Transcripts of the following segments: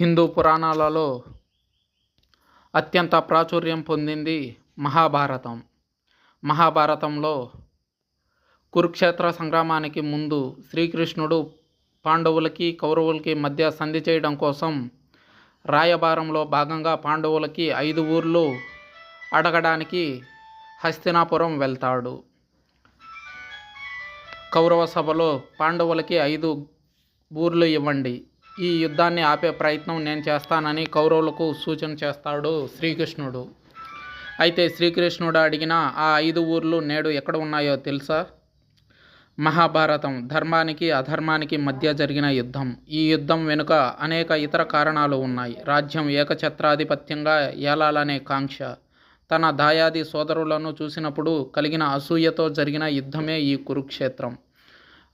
హిందూ పురాణాలలో అత్యంత ప్రాచుర్యం పొందింది మహాభారతం. మహాభారతంలో కురుక్షేత్ర సంగ్రామానికి ముందు శ్రీకృష్ణుడు పాండవులకి కౌరవులకి మధ్య సంధి చేయడం కోసం రాయబారంలో భాగంగా పాండవులకి ఐదు ఊర్లు అడగడానికి హస్తినాపురం వెళ్తాడు. కౌరవ సభలో పాండవులకి ఐదు ఊర్లు ఇవ్వండి. ఈ యుద్ధాన్ని ఆపే ప్రయత్నం నేను చేస్తానని కౌరవులకు సూచన చేస్తాడు శ్రీకృష్ణుడు. అయితే శ్రీకృష్ణుడు అడిగిన ఆ ఐదు ఊర్లు నేడు ఎక్కడ ఉన్నాయో తెలుసా? మహాభారతం ధర్మానికి అధర్మానికి మధ్య జరిగిన యుద్ధం. ఈ యుద్ధం వెనుక అనేక ఇతర కారణాలు ఉన్నాయి. రాజ్యం ఏకఛత్రాధిపత్యంగా ఏలాలనే కాంక్ష. తన దాయాది సోదరులను చూసినప్పుడు కలిగిన అసూయతో జరిగిన యుద్ధమే ఈ కురుక్షేత్రం.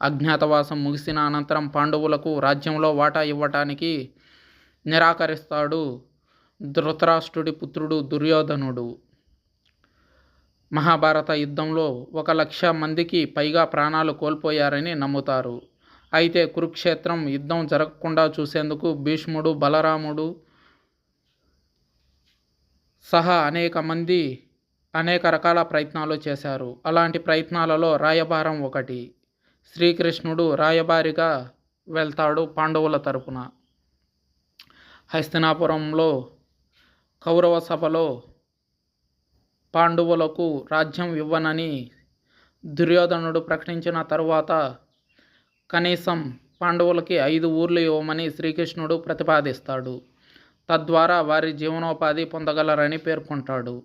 అజ్ఞాతవాసం ముగిసిన అనంతరం పాండవులకు రాజ్యంలో వాటా ఇవ్వటానికి నిరాకరిస్తాడు ధృతరాష్ట్రుడి పుత్రుడు దుర్యోధనుడు. మహాభారత యుద్ధంలో ఒక లక్ష మందికి పైగా ప్రాణాలు కోల్పోయారని నమ్ముతారు. అయితే కురుక్షేత్రం యుద్ధం జరగకుండా చూసేందుకు భీష్ముడు బలరాముడు సహా అనేక మంది అనేక రకాల ప్రయత్నాలు చేశారు. అలాంటి ప్రయత్నాలలో రాయబారం ఒకటి. శ్రీకృష్ణుడు రాయబారిగా వెళ్తాడు పాండవుల తరపున. హస్తినాపురంలో కౌరవ సభలో పాండవులకు రాజ్యం ఇవ్వనని దుర్యోధనుడు ప్రకటించిన తరువాత కనీసం పాండవులకి ఐదు ఊర్లు ఇవ్వమని శ్రీకృష్ణుడు ప్రతిపాదిస్తాడు. తద్వారా వారి జీవనోపాధి పొందగలరని పేర్కొంటాడు.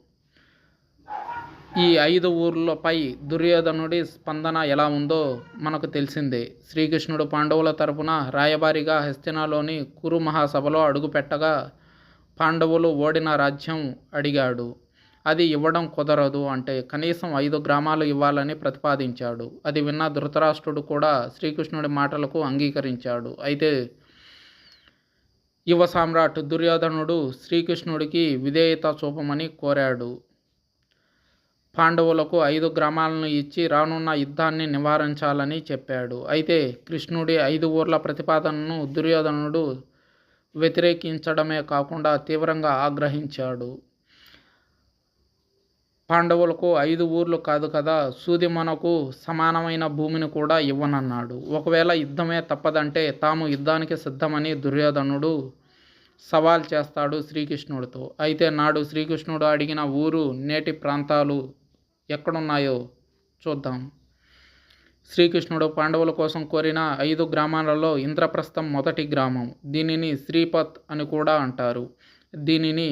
ఈ ఐదు ఊర్లపై దుర్యోధనుడి స్పందన ఎలా ఉందో మనకు తెలిసిందే. శ్రీకృష్ణుడు పాండవుల తరపున రాయబారిగా హస్తినాలోని కురు మహాసభలో అడుగుపెట్టగా పాండవులు ఓడిన రాజ్యం అడిగాడు. అది ఇవ్వడం కుదరదు అంటే కనీసం ఐదు గ్రామాలు ఇవ్వాలని ప్రతిపాదించాడు. అది విన్న ధృతరాష్ట్రుడు కూడా శ్రీకృష్ణుడి మాటలకు అంగీకరించాడు. అయితే యువ సామ్రాట్ దుర్యోధనుడు శ్రీకృష్ణుడికి విధేయత చూపమని కోరాడు. పాండవులకు ఐదు గ్రామాలను ఇచ్చి రానున్న యుద్ధాన్ని నివారించాలని చెప్పాడు. అయితే కృష్ణుడి ఐదు ఊర్ల ప్రతిపాదనను దుర్యోధనుడు వ్యతిరేకించడమే కాకుండా తీవ్రంగా ఆగ్రహించాడు. పాండవులకు ఐదు ఊర్లు కాదు కదా సూది మనకు సమానమైన భూమిని కూడా ఇవ్వనన్నాడు. ఒకవేళ యుద్ధమే తప్పదంటే తాము యుద్ధానికి సిద్ధమని దుర్యోధనుడు సవాల్ చేస్తాడు శ్రీకృష్ణుడితో. అయితే నాడు శ్రీకృష్ణుడు అడిగిన ఊరు నేటి ప్రాంతాలు ఎక్కడున్నాయో చూద్దాం. శ్రీకృష్ణుడు పాండవుల కోసం కోరిన ఐదు గ్రామాలలో ఇంద్రప్రస్థం మొదటి గ్రామం. దీనిని శ్రీపత్ అని కూడా అంటారు. దీనిని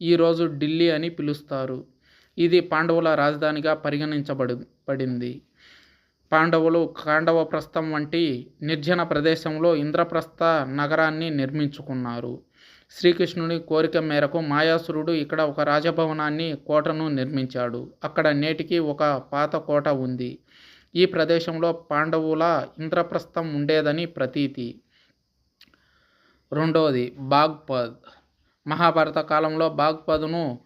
ఈరోజు ఢిల్లీ అని పిలుస్తారు. ఇది పాండవుల రాజధానిగా పరిగణించబడి పడింది పాండవులు కాండవప్రస్థం వంటి నిర్జన ప్రదేశంలో ఇంద్రప్రస్థ నగరాన్ని నిర్మించుకున్నారు. శ్రీకృష్ణుని కోరిక మేరకు మాయాసురుడు ఇక్కడ ఒక రాజభవనాన్ని కోటను నిర్మించాడు. అక్కడ నేటికి ఒక పాత కోట ఉంది. ఈ ప్రదేశంలో పాండవుల ఇంద్రప్రస్థం ఉండేదని ప్రతీతి. రెండవది బాగ్పద్. మహాభారత కాలంలో బాగ్పద్ను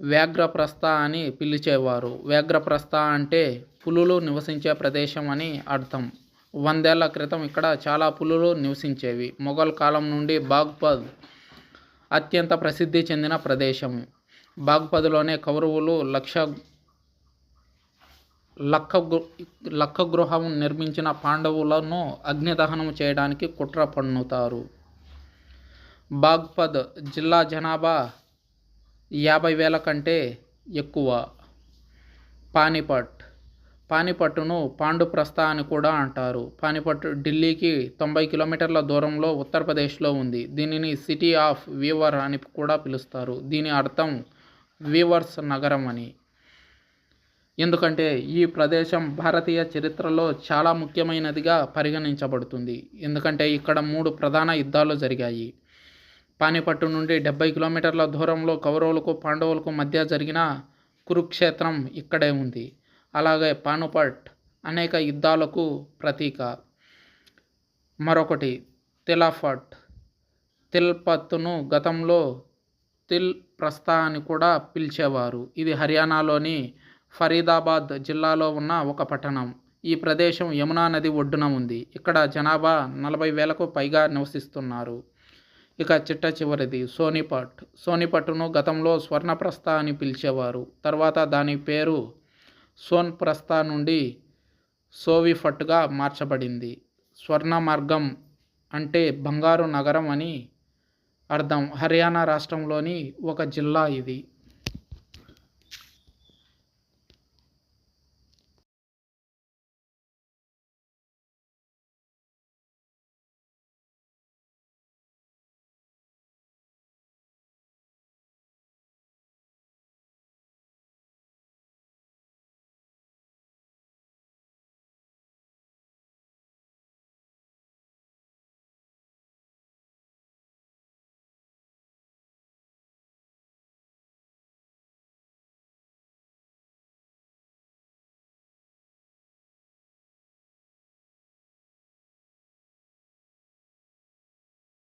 వ్యాఘ్రప్రస్థ అని పిలిచేవారు. వ్యాఘ్రప్రస్థ అంటే పులులు నివసించే ప్రదేశం అని అర్థం. వందేళ్ళ క్రితం ఇక్కడ చాలా పులులు నివసించేవి. మొఘల్ కాలం నుండి బాగ్పద్ అత్యంత ప్రసిద్ధి చెందిన ప్రదేశం బాగ్పదిలోనే కౌరవులు లక్ష లక్క లక్క గృహం నిర్మించిన పాండవులను అగ్నిదహనం చేయడానికి కుట్ర పన్నుతారు. బాగ్పద్ జిల్లా జనాభా యాభై వేల కంటే ఎక్కువ. పానిపట్ పానిపట్టును పాండుప్రస్థ అని కూడా అంటారు. పానిపట్టు ఢిల్లీకి తొంభై కిలోమీటర్ల దూరంలో ఉత్తరప్రదేశ్లో ఉంది. దీనిని సిటీ ఆఫ్ వీవర్ అని కూడా పిలుస్తారు. దీని అర్థం వీవర్స్ నగరం అని. ఎందుకంటే ఈ ప్రదేశం భారతీయ చరిత్రలో చాలా ముఖ్యమైనదిగా పరిగణించబడుతుంది. ఎందుకంటే ఇక్కడ మూడు ప్రధాన యుద్ధాలు జరిగాయి. పానిపట్టు నుండి డెబ్బై కిలోమీటర్ల దూరంలో కౌరవులకు పాండవులకు మధ్య జరిగిన కురుక్షేత్రం ఇక్కడే ఉంది. అలాగే పానుపట్ అనేక యుద్ధాలకు ప్రతీక. మరొకటి తిలాఫట్. తిల్పత్తును గతంలో తిల్ ప్రస్థా అని కూడా పిలిచేవారు. ఇది హర్యానాలోని ఫరీదాబాద్ జిల్లాలో ఉన్న ఒక పట్టణం. ఈ ప్రదేశం యమునా నది ఒడ్డున ఉంది. ఇక్కడ జనాభా నలభై వేలకు పైగా నివసిస్తున్నారు. ఇక చిట్ట చివరిది సోనిపట్. సోనిపట్టును గతంలో స్వర్ణప్రస్థ అని పిలిచేవారు. తర్వాత దాని పేరు సోన్ ప్రస్థా నుండి సోవిఫట్గా మార్చబడింది. స్వర్ణ మార్గం అంటే బంగారు నగరం అని అర్థం. హర్యానా రాష్ట్రంలోని ఒక జిల్లా ఇది.